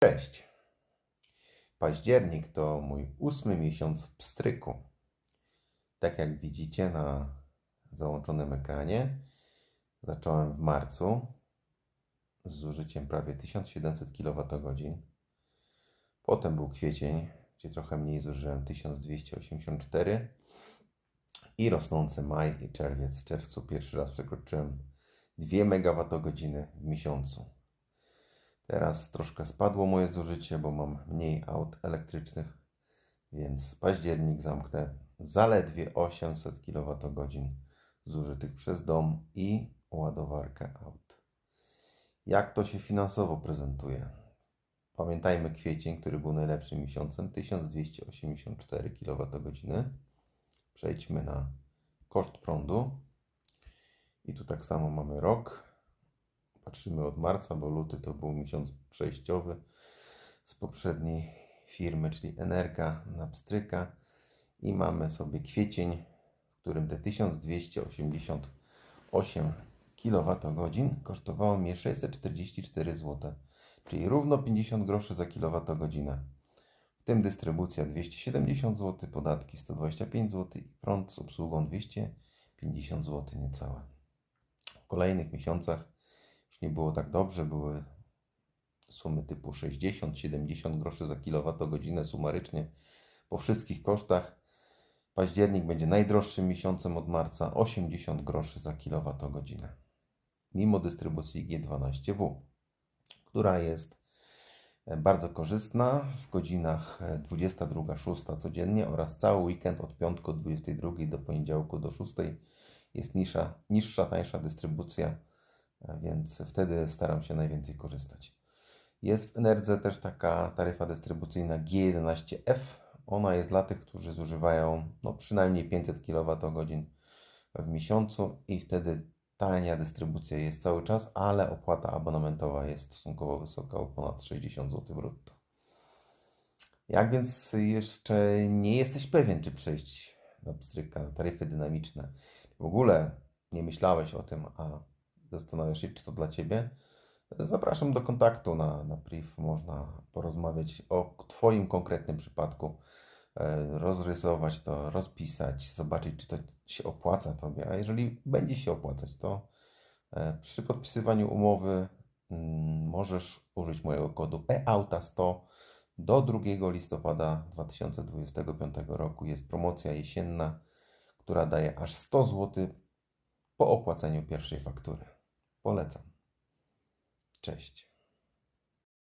Cześć. Październik to mój ósmy miesiąc w pstryku. Tak jak widzicie na załączonym ekranie, zacząłem w marcu z zużyciem prawie 1700 kWh. Potem był kwiecień, gdzie trochę mniej zużyłem 1284 i rosnący maj i czerwiec. W czerwcu pierwszy raz przekroczyłem 2 MWh w miesiącu. Teraz troszkę spadło moje zużycie, bo mam mniej aut elektrycznych, więc październik zamknę zaledwie 800 kWh zużytych przez dom i ładowarkę aut. Jak to się finansowo prezentuje? Pamiętajmy kwiecień, który był najlepszym miesiącem 1284 kWh. Przejdźmy na koszt prądu. I tu tak samo mamy rok patrzymy od marca, bo luty to był miesiąc przejściowy z poprzedniej firmy, czyli Energa na Pstryka i mamy sobie kwiecień, w którym te 1288 kWh kosztowało mnie 644 zł, czyli równo 50 groszy za kWh. W tym dystrybucja 270 zł, podatki 125 zł i prąd z obsługą 250 zł niecałe. W kolejnych miesiącach już nie było tak dobrze, były sumy typu 60-70 groszy za kilowatogodzinę sumarycznie po wszystkich kosztach. Październik będzie najdroższym miesiącem od marca 80 groszy za kilowatogodzinę. Mimo dystrybucji G12W, która jest bardzo korzystna w godzinach 22-6 codziennie oraz cały weekend od piątku od 22 do poniedziałku do 6 jest niższa, niższa tańsza dystrybucja więc wtedy staram się najwięcej korzystać. Jest w Enerdze też taka taryfa dystrybucyjna G11F. Ona jest dla tych, którzy zużywają no, przynajmniej 500 kWh w miesiącu i wtedy tania dystrybucja jest cały czas, ale opłata abonamentowa jest stosunkowo wysoka, o ponad 60 zł brutto. Jak więc jeszcze nie jesteś pewien, czy przejść na pstryka, na taryfy dynamiczne, w ogóle nie myślałeś o tym, a zastanawiasz się, czy to dla Ciebie, zapraszam do kontaktu na, na priv. Można porozmawiać o Twoim konkretnym przypadku, e, rozrysować to, rozpisać, zobaczyć, czy to się opłaca Tobie. A jeżeli będzie się opłacać, to e, przy podpisywaniu umowy mm, możesz użyć mojego kodu EAUTA100 do 2 listopada 2025 roku. Jest promocja jesienna, która daje aż 100 zł po opłaceniu pierwszej faktury. Polecam. Cześć.